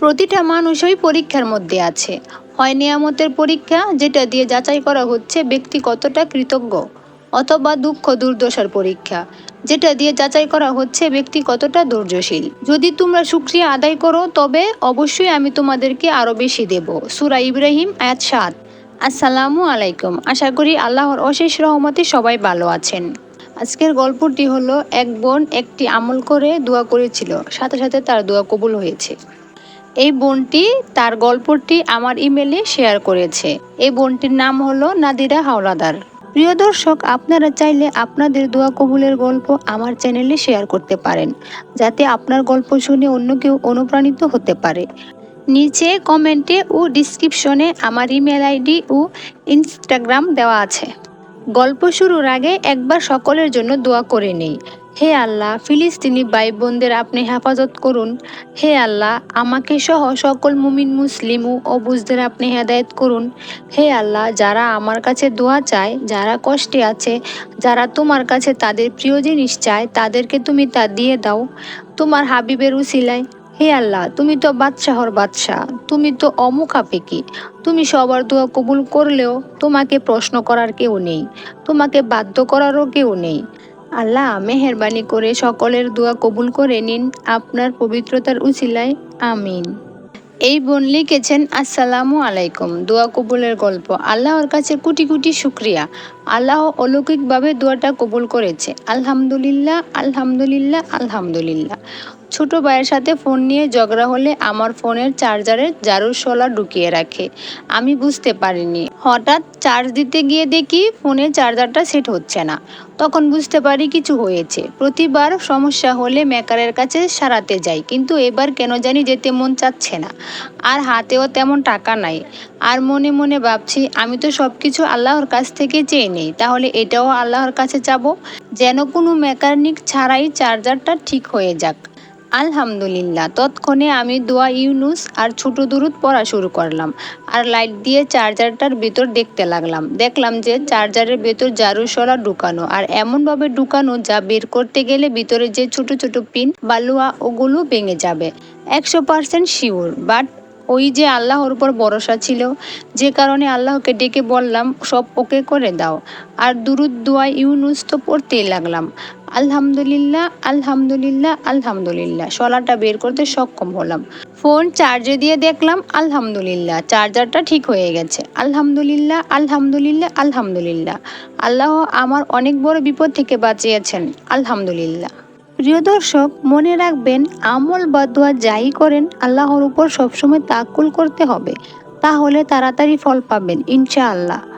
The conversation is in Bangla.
প্রতিটা মানুষই পরীক্ষার মধ্যে আছে। হয় নিয়ামতের পরীক্ষা, যেটা দিয়ে যাচাই করা হচ্ছে ব্যক্তি কতটা কৃতজ্ঞ, অথবা দুঃখ দুর্দশার পরীক্ষা, যেটা দিয়ে যাচাই করা হচ্ছে ব্যক্তি কতটা ধৈর্যশীল। যদি তোমরা সুক্রিয়া আদায় করো, তবে অবশ্যই আমি তোমাদেরকে আরও বেশি দেব। সুরা ইব্রাহিম, আয়াত সাত। আসসালামু আলাইকুম। আশা করি আল্লাহর অশেষ রহমতে সবাই ভালো আছেন। আজকের গল্পটি হলো, এক বোন একটি আমল করে দোয়া করেছিল, সাথে সাথে তার দোয়া কবুল হয়েছে। এই বোনটি তার গল্পটি আমার ইমেলে শেয়ার করেছে। এই বোনটির নাম হলো নাদিরা হাওলাদার। প্রিয় দর্শক, আপনারা চাইলে আপনাদের দোয়া কবুলের গল্প আমার চ্যানেলে শেয়ার করতে পারেন, যাতে আপনার গল্প শুনে অন্য কেউ অনুপ্রাণিত হতে পারে। নিচে কমেন্টে ও ডিসক্রিপশনে আমার ইমেল আইডি ও ইনস্টাগ্রাম দেওয়া আছে। গল্প শুরুর আগে একবার সকলের জন্য দোয়া করে নেই। হে আল্লাহ, ফিলিস্তিনি ভাই বোনদের আপনি হেফাজত করুন। হে আল্লাহ, আমাকে সহ সকল মুমিন মুসলিম ও অবুজদের আপনি হেদায়ত করুন। হে আল্লাহ, যারা আমার কাছে দোয়া চায়, যারা কষ্টে আছে, যারা তোমার কাছে তাদের প্রিয় জিনিস চায়, তাদেরকে তুমি তা দিয়ে দাও, তোমার হাবিবের উসিলায়। হে আল্লাহ, তুমি তো বাদশাহর বাদশাহ, তুমি তো অমুখাপেকি তুমি সবার দোয়া কবুল করলেও তোমাকে প্রশ্ন করার কেউ নেই, তোমাকে বাধ্য করারও কেউ নেই। আল্লাহ মেহরবানি করে সকলের দোয়া কবুল করে নিন, আপনার পবিত্রতার উচিলায়, আমিন। এই বোন লিখেছেন, আসসালামু আলাইকুম। দোয়া কবুলের গল্প। আল্লাহর কাছে কোটি কোটি শুক্রিয়া। আল্লাহ অলৌকিকভাবে দোয়াটা কবুল করেছে। আলহামদুলিল্লাহ আলহামদুলিল্লাহ আলহামদুলিল্লাহ। ছোট ভাইয়ের সাথে ফোন নিয়ে ঝগড়া হলে আমার ফোনের চার্জারে জারুর শলা ঢুকিয়ে রাখে। আমি বুঝতে পারিনি। হঠাৎ চার্জ দিতে গিয়ে দেখি ফোনের চার্জারটা সেট হচ্ছে না। তখন বুঝতে পারি কিছু হয়েছে। প্রতিবার সমস্যা হলে মেকারের কাছে সারাতে যাই, কিন্তু এবার কেন জানি যেতে মন চাচ্ছে না। আর হাতেও তেমন টাকা নাই। আর মনে মনে ভাবছি, আমি তো সব কিছু আল্লাহর কাছ থেকে চেয়ে নেই, তাহলে এটাও আল্লাহর কাছে চাবো যেন কোনো মেকানিক ছাড়াই চার্জারটা ঠিক হয়ে যাক। আলহামদুলিল্লাহ, তৎক্ষণে আমি দোয়া ইউনুস আর ছোট দূরত পড়া শুরু করলাম আর লাইট দিয়ে চার্জারটার ভেতর দেখতে লাগলাম। দেখলাম যে চার্জারের ভেতর জারুসলা ঢুকানো আর এমনভাবে ঢুকানো যা বের করতে গেলে ভিতরে যে ছোট ছোট পিন, বালুয়া ওগুলো ভেঙে যাবে। একশো পার্সেন্ট শিওর, বাট ওই যে আল্লাহর উপর ভরসা ছিল, যে কারণে আল্লাহকে ডেকে বললাম, সব ওকে করে দাও। আর দুরুদ দোয়া ইউনুস তো পড়তেই লাগলাম। আলহামদুলিল্লাহ আলহামদুলিল্লাহ আলহামদুলিল্লাহ শলাটা বের করতে সক্ষম হলাম। ফোন চার্জে দিয়ে দেখলাম, আলহামদুলিল্লাহ, চার্জারটা ঠিক হয়ে গেছে। আলহামদুলিল্লাহ আলহামদুলিল্লাহ আলহামদুলিল্লাহ। আল্লাহ আমার অনেক বড় বিপদ থেকে বাঁচিয়েছেন। আলহামদুলিল্লাহ। প্রিয় দর্শক, মনে রাখবেন, আমল বা দোয়া যাই করেন, আল্লাহর উপর সবসময় তাকুল করতে হবে। তাহলে তাড়াতাড়ি ফল পাবেন, ইনশাআল্লাহ।